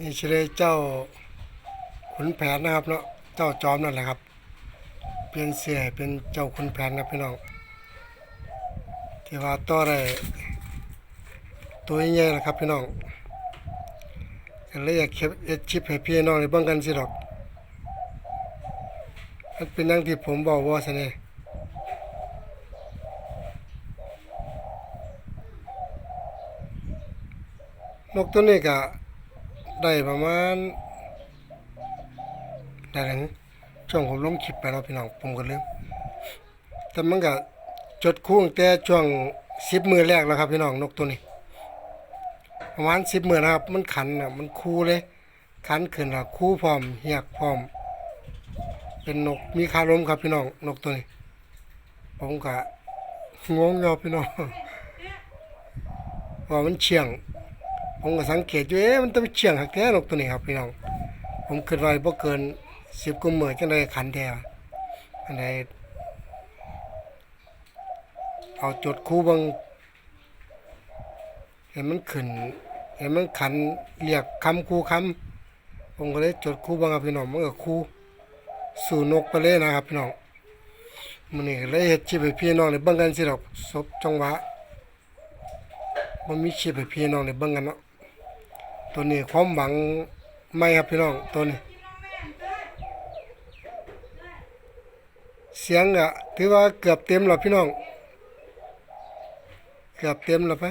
นี่เชลยเจ้าขุนแผนนะครับเนาะเจ้าจอมนั่นแหละครับ เปลี่ยนเสียเป็นเจ้าขุนแผนครับพี่น้องที่ว่าต่อได้ตัวใหญ่ๆนะครับพี่น้องก็เลยอยากเก็บเอ็ดชิปให้พี่น้องได้เบิ่งกันสิดอกมันเป็นอย่งที่ผมบอกว่าซะนี่นกตัวนี้ก็ ได้ประมาณได้แล้วนะช่วงผมลงคลิปไปแล้วพี่น้องผมก็ลืมแต่มันก็จดคู่แต่ช่วงสิบมือแรกแล้วครับพี่น้องนกตัวนี้ ประมาณสิบมือนะครับ มันขันอะมันคู่เลย ขันขึ้นอะคู่พร้อมเหียกพร้อม เป็นนกมีคารมครับพี่น้องนกตัวนี้ผมก็งงอยู่พี่น้องว่ามันเฉียง ผมก็สังเกตอยู่เอ๊ะมันต้องเฉียงหักแท้นกตัวนี้ครับพี่น้อง ผมคิดว่าบ่เกินสิบกุมมือจังได้ขันแท้อันใดเอาจดคู่บางเห็นมันขึ้นเห็นมันขันเรียกคำคู่คำผมก็เลยจดคู่บางครับพี่น้องมันก็คู่สู่นกไปเลยนะครับพี่น้องมันนี่เลยเฮ็ดชิปให้พี่น้องได้เบิ่งกันสิดอกศพจังหวะ มันมีชิปให้พี่น้องได้เบิ่งกันเนาะตัวนี้ความหวังไม่ครับพี่น้องตัวนี้ เสียงอะถือว่าเกือบเต็มแล้วพี่น้อง เกือบเต็มแล้วไป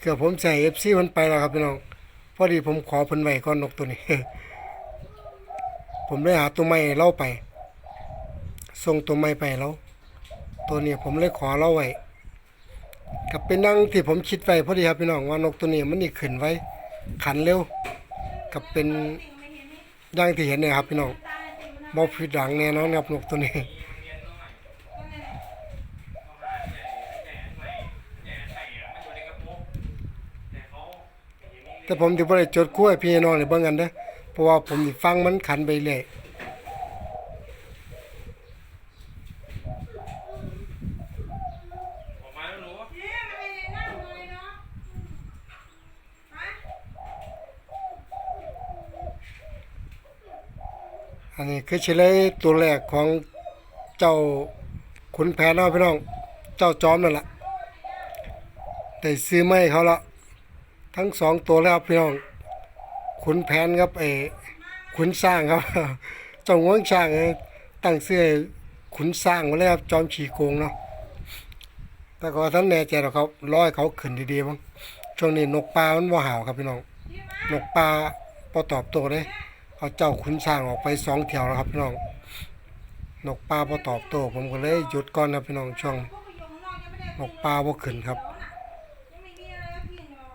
เกือบผมใส่เอฟซีมันไปแล้วครับพี่น้อง พอดีผมขอเพิ่นไว้ก่อนนกตัวนี้ ผมได้หาตัวใหม่เล่าไปส่งตัวใหม่ไปแล้ว ตัวนี้ผมเลยขอเล่าไว้กับเป็นนั่งที่ผมคิดไว้พอดีครับพี่น้องว่านกตัวนี้มันนี่ขึ้นไว้ ขันเร็ว กับเป็นดังที่เห็นเนยครับพี่น้องบอผิดหลังแน่นอนครับนกตัวนี้แต่ผมถือว่าจดคู่ให้พี่น้องในเบิ่งกันเด้อ เพราะว่าผมฟังมันขันไปเรื่อยออกมาแล้วหนูเนี่ยมันไม่ได้นั่งเลยอันนี้คือเฉลยตัวแรกของเจ้าขุนแผนเนาพี่น้อง เจ้าจอมนั่นแหละได้ซื้อไม้เขาละทั้งสองตัวแล้วครับพี่น้อง ขุนแผนครับไอ้ขุนสร้างครับเจ้าง่วงช้างเอ้ยตั้งเสื้อขุนสร้างมาเลยครับจอมฉีโกงเนาะแต่ก็ท่านแน่ใจหรอกครับร้อยเขาขึ้นดีๆบ้งช่วงนี้นกปลามันว่าห่าวครับพี่น้องนกปลาพอตอบโต้เลยเอาเจ้าขุนช้างออกไปสองแถวแล้วครับพี่น้องนกปลาพอตอบโต้ผมก็เลยหยุดก่อนนะพี่น้องช่วงนกปลาบ่ขึ้นครับยังไม่มีอะไรกินหรอก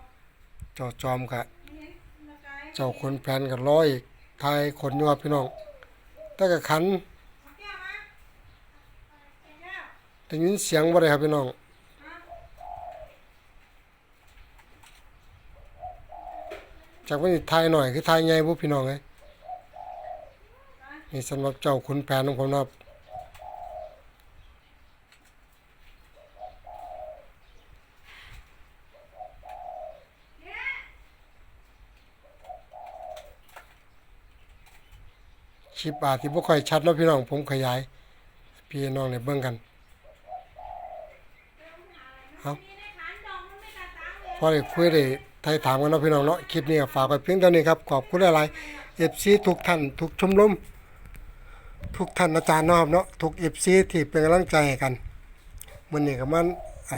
เจ้าจอมกะ เจ้าคนแผนกับร้อยทายคนยู่ครับพี่น้องแต่ก็ขันแก้วมาเอาแก้วได้ยินเสียงบ่ได้ครับพี่น้องจากวันนี้ทายหน่อยคือทายใหญ่พวกพี่น้องเลยนี่สำหรับเจ้าขุนแผนของผมนะครับ คลิปอาจที่บ่ค่อยชัดแล้วพี่น้องผมขยาย พี่น้องเนี่ยเบิ่งกันเอามีในขันดองมันไม่กระตังเลยพอได้คุยได้ไทยถามกันเนาะพี่น้องเนาะคลิปนี้ฝากไว้เพียงเท่านี้ครับขอบคุณหลายๆเอฟซีทุกท่านทุกชมรมทุกท่านอาจารย์นาะครับเนาะทุกเอฟซีที่เป็นกำลังใจกันมื้อนี้ก็มันไอ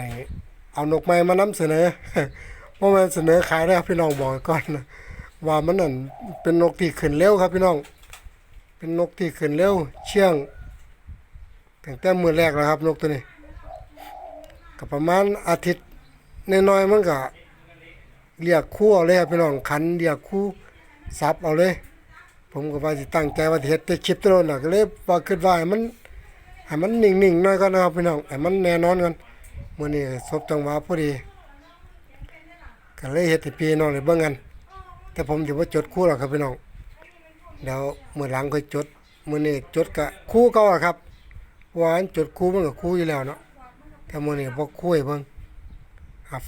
เอานกไม้มานำเสนอว่ามันเสนอขายได้ครับพี่น้องบอกก่อนนะว่ามันนั่นเป็นนกที่ขึ้นเร็วครับพี่น้อง เป็นนกที่ขึ้นเร็วเชื่องตั้งแต่มือแรกแล้วครับ นกตัวนี้ก็ประมาณอาทิตย์น้อยๆมันก็เรียกคู่เอาเลยครับพี่น้องขันเรียกคู่ซับเอาเลย ผมก็ว่าสิตั้งใจว่าเฮ็ดแต่คลิปตัวน่ะก็เลยว่าคิดว่าให้มันให้มันนิ่งๆหน่อยก่อนนะครับพี่น้องให้มันแน่นอนก่อนมื้อนี้สบจังหวะพอดีก็เลยเฮ็ดให้พี่น้องได้เบิ่งกันแต่ผมสิบ่จดคู่หรอกครับพี่น้อง เดี๋ยวมื้อหลังค่อยจดมื้อนี่จดก็คู่เก่าอะครับหวานจุดคู่มันกับคู่อยู่แล้วเนาะแต่มื้อนี้บ่คู่ให้เบิ่ง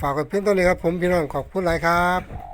ฝากไว้เพียงเท่านี้ครับผมพี่น้องขอบคุณหลายครับ